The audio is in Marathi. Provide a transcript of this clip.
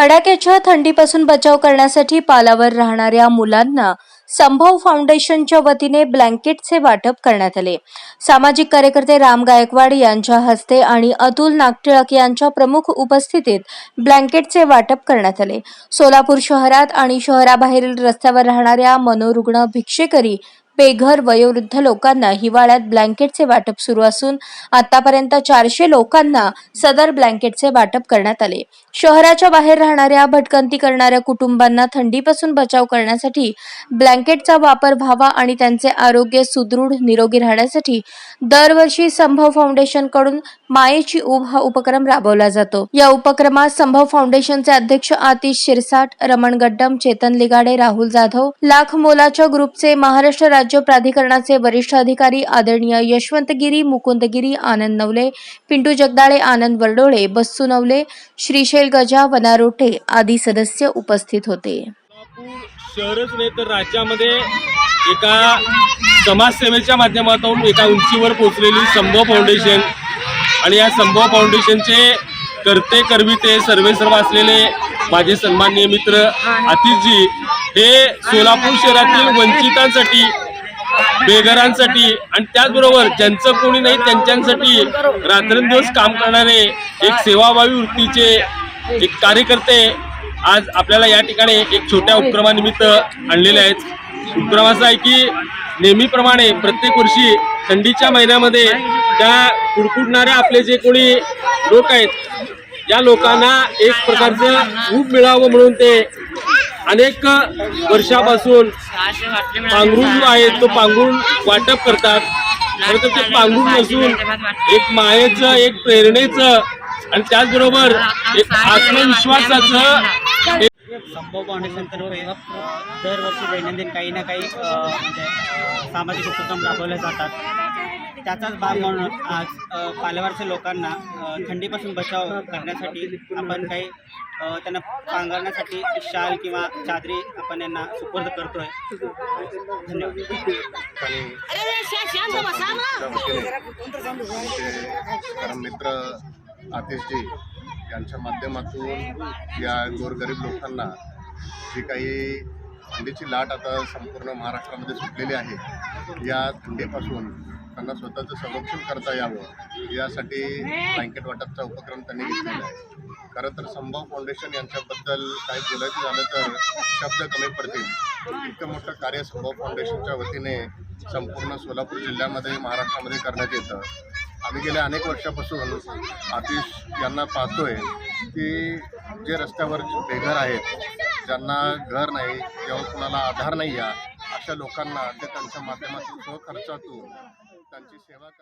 कडाक्याच्या थंडीपासून बचाव करण्यासाठी पालावर राहणाऱ्या मुलांना संभव फाउंडेशनच्या वतीने ब्लँकेटचे वाटप करण्यात आले. सामाजिक कार्यकर्ते राम गायकवाड यांच्या हस्ते आणि अतुल नागटिळक यांच्या प्रमुख उपस्थितीत ब्लँकेटचे वाटप करण्यात आले. सोलापूर शहरात आणि शहराबाहेरील रस्त्यावर राहणाऱ्या मनोरुग्ण भिक्षेकरी बेघर वयोवृद्ध लोकांना हिवाळ्यात ब्लँकेटचे वाटप सुरू असून आतापर्यंत चारशे लोकांना सदर ब्लँकेटचे वाटप करण्यात आले. शहराच्या बाहेर राहणाऱ्या भटकंती करणाऱ्या कुटुंबांना थंडीपासून बचाव करण्यासाठी ब्लँकेटचा वापर व्हावा आणि त्यांचे आरोग्य सुदृढ निरोगी राहण्यासाठी दरवर्षी संभव फाउंडेशनकडून मायेची उभ हा उपक्रम राबवला जातो. या उपक्रमात संभव फाउंडेशनचे अध्यक्ष आतिश शिरसाट रमण गड्डम चेतन लिगाडे राहुल जाधव लाख मोलाच्या ग्रुपचे महाराष्ट्र राज्य प्राधिकरणाचे वरिष्ठ अधिकारी आदरणीय यशवंतगिरी मुकुंदगिरी आनंद नवले पिंटू जगदाळे आनंद वरडोळे बस्सू नवले श्रीशैल गजा वनारोटे आदी सदस्य उपस्थित होते. शहरच नाही तर राज्यामध्ये एका समाजसेवेच्या माध्यमातून एका उंचीवर पोहोचलेली संभव फाउंडेशन आणि या संभव फाउंडेशनचे करते कर्विते सर्वे सर्व असलेले माझे सन्माननीय मित्र आतिशजी हे सोलापूर शहरातील वंचितांसाठी बेघरांसाठी आणि त्याचबरोबर ज्यांचं कोणी नाही त्यांच्यासाठी रात्रंदिवस काम करणारे एक सेवाभावी वृत्तीचे एक कार्यकर्ते आज आपल्याला या ठिकाणी एक छोट्या उपक्रमानिमित्त आणलेले आहेत. उपक्रम असा आहे की नेहमीप्रमाणे प्रत्येक वर्षी थंडीच्या महिन्यामध्ये त्या कुडकुडणाऱ्या आपले जे कोणी लोक आहेत या लोकांना एक प्रकारचं खूप मिळावं म्हणून ते अनेक वर्षापासून पांघरुण जो आहे तो पांघरुण वाटप करतात. खरं तर ते पांघरुण नसून एक मायेचं एक प्रेरणेचं आणि त्याचबरोबर एक आत्मविश्वासाचं संभव फाउंडेशनतर्फे दरवर्षी दैनंदिन काही ना काही म्हणजे सामाजिक उपक्रम राबवले जातात. त्याचाच भाग म्हणून आज अ, पालेवारच्या लोकांना थंडीपासून बचाव करण्यासाठी आपण काही त्यांना पांघरण्यासाठी शाल किंवा चादरी आपण यांना सुपूर्द करतोय. धन्यवाद. मित्र आतिशजी यांच्या माध्यमातून या गोरगरीब लोकांना जी काही थंडीची लाट आता संपूर्ण महाराष्ट्रामध्ये सुटलेली आहे. या थंडीपासून त्यांना स्वतःचं संरक्षण करता यावं यासाठी ब्लँकेट वाटपचा उपक्रम त्यांनी घेतलेला आहे. खरं तर संभव फाउंडेशन यांच्याबद्दल काही बोलायचं झालं तर शब्द कमी पडतील. इतकं मोठं कार्य संभव फाउंडेशनच्या वतीने संपूर्ण सोलापूर जिल्ह्यामध्ये महाराष्ट्रामध्ये करण्यात येतं. आम्ही गेल्या अनेक वर्षापासून आतिश यांना पाहतोय की जे रस्त्यावर बेघर आहेत ज्यांना घर नाही किंवा कुणाला आधार नाही आहे अशा लोकांना ते त्यांच्या माध्यमातून स्वखर्चातून त्यांची सेवा करतात.